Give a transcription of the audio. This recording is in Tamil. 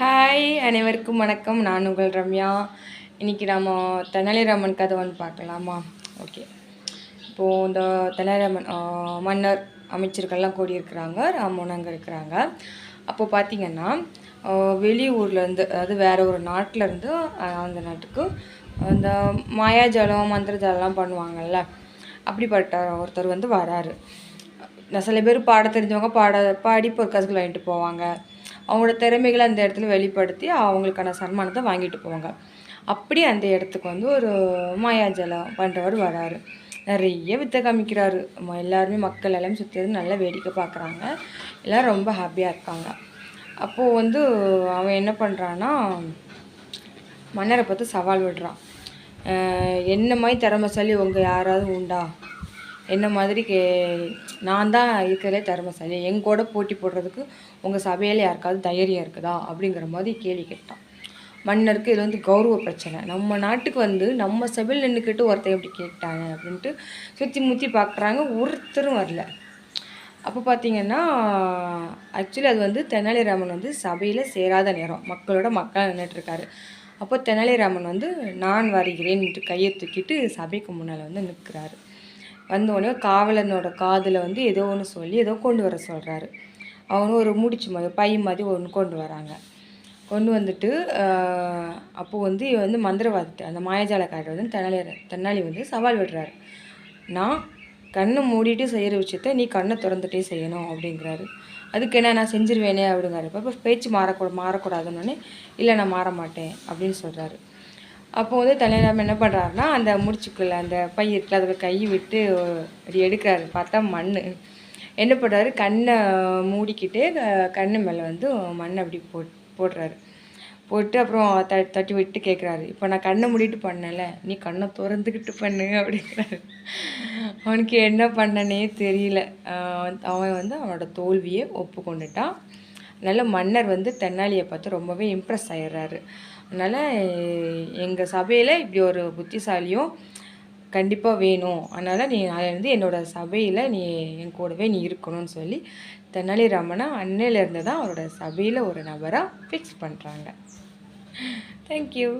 ஹாய் அனைவருக்கும் வணக்கம். நான் உங்கள் ரம்யா. இன்றைக்கி நம்ம தெனாலிராமன் கதை ஒன்று பார்க்கலாமா? ஓகே இப்போது இந்த தெனாலிராமன் மன்னர் அமைச்சர்கள்லாம் கூடியிருக்கிறாங்க. ராமன் அங்கே இருக்கிறாங்க. அப்போ பார்த்தீங்கன்னா வெளியூர்லேருந்து அதாவது வேறு ஒரு நாட்டிலேருந்து அந்த நாட்டுக்கு அந்த மாயாஜாலம் மந்திரஜாலம்லாம் பண்ணுவாங்கள்ல அப்படிப்பட்ட ஒருத்தர் வந்து வராரு. நான் சில பேர் பாட தெரிஞ்சவங்க பாட பாடி பொற்காசுகள் வாங்கிட்டு போவாங்க. அவங்களோட திறமைகளை அந்த இடத்துல வெளிப்படுத்தி அவங்களுக்கான சன்மானத்தை வாங்கிட்டு போவாங்க. அப்படி அந்த இடத்துக்கு வந்து ஒரு மாயாஜலம் பண்ணுறவர் வராரு. நிறைய வித்தை காமிக்கிறாரு. எல்லாருமே மக்கள் எல்லாமே சுற்றி நல்லா வேடிக்கை பார்க்குறாங்க. எல்லோரும் ரொம்ப ஹாப்பியாக இருக்காங்க. அப்போது வந்து அவன் என்ன பண்ணுறான்னா மன்னரை பார்த்து சவால் விடுறான். என்ன மாதிரி திறமைசாலி உங்கள் யாராவது உண்டா? என்ன மாதிரி கே நான் தான் இருக்கிறதே தர்மசாலி. என் கூட போட்டி போடுறதுக்கு உங்கள் சபையில் யாருக்காவது தைரியம் இருக்குதா? அப்படிங்கிற மாதிரி கேள்வி கேட்டான். மன்னருக்கு இது வந்து கௌரவ பிரச்சனை. நம்ம நாட்டுக்கு வந்து நம்ம சபையில் நின்றுக்கிட்டு ஒருத்தர் எப்படி கேட்டாங்க அப்படின்ட்டு சுற்றி முற்றி பார்க்குறாங்க ஒருத்தரும் வரல. அப்போ பார்த்தீங்கன்னா ஆக்சுவலி அது வந்து தெனாலிராமன் வந்து சபையில் சேராத நேரம். மக்களோட மக்கள் நின்றுட்டுருக்காரு அப்போ தெனாலிராமன் வந்து நான் வருகிறேன்ட்டு கையை தூக்கிட்டு சபைக்கு முன்னால் வந்து நிற்கிறாரு வந்தோடனே காவலனோட காதில் வந்து ஏதோ ஒன்று சொல்லி ஏதோ கொண்டு வர சொல்கிறாரு அவனும் ஒரு முடிச்சு மாதிரி பை மாதிரி ஒன்று கொண்டு வராங்க. கொண்டு வந்துட்டு அப்போது வந்து இவன் வந்து மந்திரவாதிட்டு அந்த மாயாஜாலக்காரர் வந்து தெனாலி தென்னாலி வந்து சவால் விடுறாரு. நான் கண்ணை மூடிட்டு செய்கிற விஷயத்த நீ கண்ணை திறந்துட்டே செய்யணும் அப்படிங்கிறாரு. அதுக்கு என்ன நான் செஞ்சிருவேனே அப்படிங்கிறப்ப இப்போ பேச்சு மாறக்கூட மாறக்கூடாதுன்னு இல்லை நான் மாற மாட்டேன் அப்படின்னு சொல்கிறாரு அப்போ வந்து தலைநகரம் என்ன பண்ணுறாருன்னா அந்த முடிச்சுக்குள்ள அந்த பை இருக்குல்ல அதில் கை விட்டு அப்படி எடுக்கிறாரு. பார்த்தா மண் என்ன பண்ணுறாரு கண்ணை மூடிக்கிட்டு கண்ணு மேலே வந்து மண் அப்படி போட் போடுறாரு. போட்டு அப்புறம் த தட்டி விட்டு கேட்குறாரு இப்போ நான் கண்ணை மூடிட்டு பண்ணல நீ கண்ணை திறந்துக்கிட்டு பண்ணு அப்படிங்கிறாரு. அவனுக்கு என்ன பண்ணனே தெரியல. அவன் வந்து அவனோட தோல்வியை ஒப்புக்கொண்டுட்டான். அதனால் மன்னர் வந்து தென்னாலியை பார்த்து ரொம்பவே இம்ப்ரெஸ் ஆயிடுறாரு. அதனால் எங்கள் சபையில் இப்படி ஒரு புத்திசாலியும் கண்டிப்பாக வேணும். அதனால் நீ வந்து என்னோட சபையில் நீ என் கூடவே நீ இருக்கணும்னு சொல்லி தெனாலிராமனை அன்னையிலேருந்து தான் அவரோட சபையில் ஒரு நபராக ஃபிக்ஸ் பண்ணுறாங்க தேங்க்யூ